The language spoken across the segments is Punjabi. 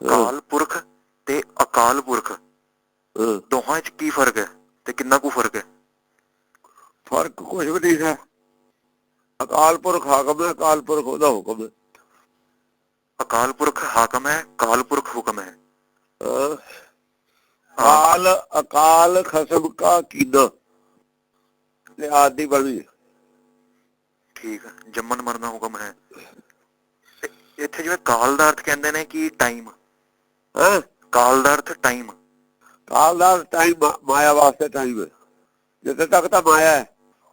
ਕਾਲ ਪੁਰਖ ਤੇ ਅਕਾਲ ਪੁਰਖ। ਦੋਹਾਂ ਵਿੱਚ ਕੀ ਫ਼ਰਕ ਹੈ ਤੇ ਕਿੰਨਾ ਕੁ ਫ਼ਰਕ ਹੈ? ਫ਼ਰਕ ਕੁਝ ਵੀ ਨਹੀਂ ਹੈ। ਅਕਾਲ ਪੁਰਖ ਹਾਕਮ ਹੈ ਅਕਾਲ ਪੁਰਖ ਉਹਦਾ ਹੁਕਮ ਹੈ। ਅਕਾਲ ਪੁਰਖ ਹਾਕਮ ਹੈ ਕਾਲ ਪੁਰਖ ਹੁਕਮ ਹੈ। ਕਾਲ ਅਕਾਲ ਖਸਮ ਕਾ ਕੀਨਾ। ਤੇ ਆਦੀ ਬਣੀ ਠੀਕ ਹੈ ਜੰਮਣ ਮਰਨਾ ਹੁਕਮ ਹੈ। ਇੱਥੇ ਜਿਵੇਂ ਕਾਲ ਦਾ ਅਰਥ ਕਹਿੰਦੇ ਨੇ ਕਿ ਟਾਈਮ ਹਾਂ? ਕਾਲ ਦਾ ਅਰਥ ਟਾਈਮ ਕਾਲ ਦਾ ਟਾਈਮ ਮਾਇਆ ਵਾਸਤੇ ਟਾਈਮ ਹੈ ਜਿੱਥੇ ਤੱਕ ਤਾਂ ਮਾਇਆ ਹੈ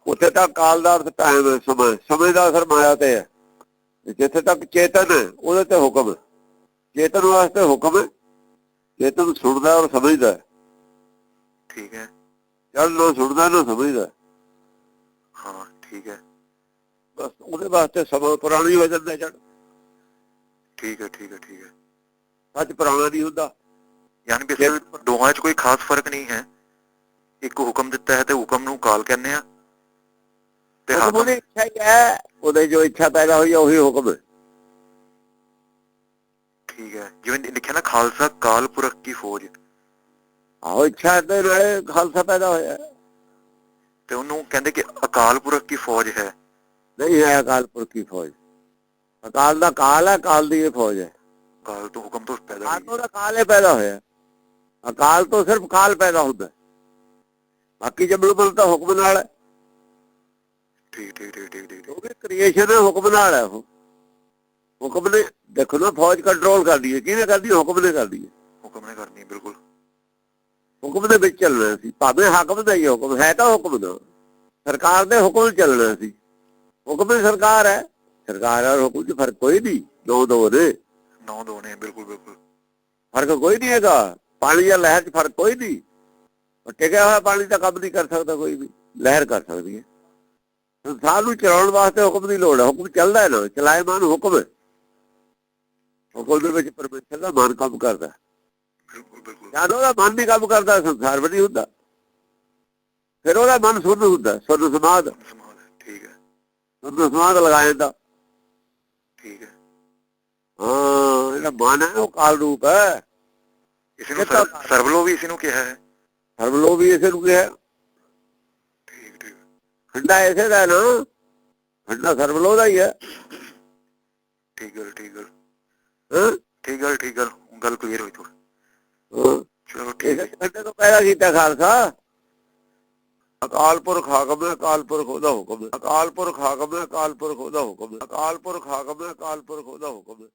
ਉੱਥੇ ਤੱਕ ਕਾਲ ਦਾ ਅਰਥ ਟਾਈਮ ਹੈ ਸਮਾਂ ਸਮੇਂ ਦਾ ਅਸਰ ਮਾਇਆ ਤੇ ਹੈ। ਜਿੱਥੇ ਤੱਕ ਚੇਤਨ ਹੈ ਉਹਦੇ ਤੇ ਹੁਕਮ ਹੈ। ਚੇਤਨ ਵਾਸਤੇ ਹੁਕਮ ਹੈ। ਚੇਤਨ ਸੁਣਦਾ ਔਰ ਸਮਝਦਾ ਹੈ। ਠੀਕ ਹੈ। ਜਦ ਨਾ ਸੁਣਦਾ ਨਾ ਸਮਝਦਾ। ਹਾਂ ਠੀਕ ਹੈ। ਬਸ ਉਹਦੇ ਵਾਸਤੇ ਸਮਾਂ ਪੁਰਾਣੀ ਵਜਨ ਦੇ ਚੜ ਠੀਕ ਹੈ ਠੀਕ ਹੈ ਠੀਕ ਹੈ। ਸੱਚ ਪੁਰਾਣਾ ਨਹੀਂ ਹੁੰਦਾ। ਯਾਨੀ ਕਿ ਦੋਹਾਂ 'ਚ ਕੋਈ ਖਾਸ ਫ਼ਰਕ ਨਹੀਂ ਹੈ। ਇੱਕ ਹੁਕਮ ਦਿੱਤਾ ਹੈ ਤੇ ਹੁਕਮ ਨੂੰ ਕਾਲ ਕਹਿੰਦੇ ਆ ਤੇ ਹਾਕਮ ਉਹਦੀ ਇੱਛਾ ਹੀ ਹੈ ਉਹਦੇ ਜੋ ਇੱਛਾ ਪੈਦਾ ਹੋਈ ਹੈ ਉਹੀ ਹੁਕਮ। ਹੈ ਠੀਕ ਹੈ। ਜਿਵੇਂ ਲਿਖਿਆ ਨਾ ਖਾਲਸਾ ਕਾਲ ਪੁਰਖ ਕੀ ਫੌਜ। ਆਹੋ ਇੱਛਾ ਦੇ ਨਾਲੇ ਖਾਲਸਾ ਪੈਦਾ ਹੋਇਆ। ਹੈ। ਤੇ ਉਹਨੂੰ ਕਹਿੰਦੇ ਕਿ ਅਕਾਲ ਪੁਰਖ ਕੀ ਫੌਜ ਹੈ। ਨਹੀਂ ਹੈ ਅਕਾਲ ਪੁਰਖ ਦੀ ਫੌਜ। ਅਕਾਲ ਦਾ ਕਾਲ ਹੈ ਕਾਲ ਦੀ ਇਹ ਫੌਜ ਹੈ। ਕਾਲ ਤੋਂ ਹੁਕਮ ਤੋਂ ਪੈਦਾ ਹੋਈ। ਤੋਂ ਤਾਂ ਕਾਲ ਹੀ ਪੈਦਾ ਹੋਇਆ। ਅਕਾਲ ਤੋਂ ਸਿਰਫ ਕਾਲ ਪੈਦਾ ਹੁੰਦਾ। ਬਾਕੀ ਜਬਲ ਬਲ ਤਾਂ ਹੁਕਮ ਨਾਲ ਹੈ। ਠੀਕ ਠੀਕ ਠੀਕ ਠੀਕ ਠੀਕ। ਕਿਉਂਕਿ ਕ੍ਰੀਏਸ਼ਨ ਹੈ ਹੁਕਮ ਨਾਲ ਹੈ ਉਹ। ਹੁਕਮ ਨੇ ਦੇਖੋ ਨਾ ਫੌਜ ਕੰਟਰੋਲ ਕਰਦੀ ਹੈ। ਕਿਹਨੇ ਕਰਦੀ? ਹੁਕਮ ਨੇ ਕਰਦੀ ਹੈ। ਹੁਕਮ ਨੇ ਕਰਨੀ ਬਿਲਕੁਲ। ਹੁਕਮ ਦੇ ਵਿੱਚ ਚੱਲਣਾ ਸੀ। ਭਾਵੇਂ ਹਾਕਮ ਦਾ ਹੀ ਹੁਕਮ ਹੈ ਤਾਂ ਹੁਕਮ ਦਾ। ਸਰਕਾਰ ਦੇ ਹੁਕਮ ਚੱਲਣਾ ਸੀ। ਹੁਕਮ ਦੀ ਸਰਕਾਰ ਹੈ। ਸਰਕਾਰ ਔਰ ਹੁਕਮ 'ਚ ਫ਼ਰਕ ਕੋਈ ਨਹੀਂ। ਦੋ ਦੋ ਨੌ। ਦੋ ਨੇ ਬਿਲਕੁਲ ਫ਼ਰਕ ਕੋਈ ਨਹੀਂ ਹੈਗਾ। ਪਾਣੀ ਜਾਂ ਲਹਿਰ 'ਚ ਫ਼ਰਕ ਕੋਈ ਨਹੀਂ। ਟਿਕਿਆ ਹੋਇਆ ਪਾਣੀ ਤਾਂ ਕੰਮ ਨਹੀਂ ਕਰ ਸਕਦਾ ਕੋਈ ਵੀ। ਲਹਿਰ ਕਰ ਸਕਦੀ ਹੈ। ਸੰਸਾਰ ਨੂੰ ਚਲਾਉਣ ਵਾਸਤੇ ਹੁਕਮ ਦੀ ਲੋੜ ਹੈ। ਹੁਕਮ ਚੱਲਦਾ ਹੈ ਨਾ। ਚਲਾਇਮਾਨ ਹੁਕਮ ਹੈ। ਹੁਕਮ ਦੇ ਵਿੱਚ ਪਰਮੇਸ਼ਰ ਦਾ ਮਨ ਕੰਮ ਕਰਦਾ ਜਦ ਉਹਦਾ ਮਨ ਨਹੀਂ ਕੰਮ ਕਰਦਾ ਸੰਸਾਰ ਵੀ ਨਹੀਂ ਹੁੰਦਾ। ਫਿਰ ਉਹਦਾ ਮਨ ਸੁਧ ਹੁੰਦਾ। ਸੁਧ ਸਮਾਦ ਠੀਕ ਹੈ। ਸੁਧ ਸਮਾਦ ਲਗਾ ਜਾਂਦਾ ਠੀਕ ਹੈ। ਹਾਂ ਜਿਹੜਾ ਮਨ ਹੈ ਉਹ ਕਾਲ ਰੂਪ ਹੈ। ਇਸੇ ਨੂੰ ਸਰਵਲੋ ਵੀ ਇਸੇ ਨੂੰ ਕਿਹਾ ਹੈ। ਸਰਵਲੋ ਵੀ ਇਸੇ ਨੂੰ ਕਿਹਾ ਠੀਕ ਠੀਕ। ਠੰਡਾ ਇਸੇ ਦਾ ਨਾ। ਠੰਡਾ ਸਰਵਲੋ ਦਾ ਹੀ ਹੈ। ਠੀਕ ਗੱਲ ਠੀਕ ਗੱਲ। ਹਾਂ? ਠੀਕ ਗੱਲ ਠੀਕ ਗੱਲ। ਗੱਲ ਕਲੀਅਰ ਹੋਈ ਥੋੜੀ ਹਾਂ। ਚਲੋ ਠੀਕ ਹੈ। ਇਸੇ ਠੰਡੇ ਤੋਂ ਪੈਦਾ ਕੀਤਾ ਖਾਲਸਾ। ਅਕਾਲ ਪੁਰਖ ਹਾਕਮ ਹੈ ਅਕਾਲ ਪੁਰਖ ਉਹਦਾ ਹੁਕਮ ਹੈ। ਅਕਾਲ ਪੁਰਖ ਹਾਕਮ ਹੈ ਅਕਾਲ ਪੁਰਖ ਉਹਦਾ ਹੁਕਮ ਹੈ। ਅਕਾਲ ਪੁਰਖ ਹਾਕਮ ਹੈ ਅਕਾਲ ਪੁਰਖ ਉਹਦਾ ਹੁਕਮ ਹੈ।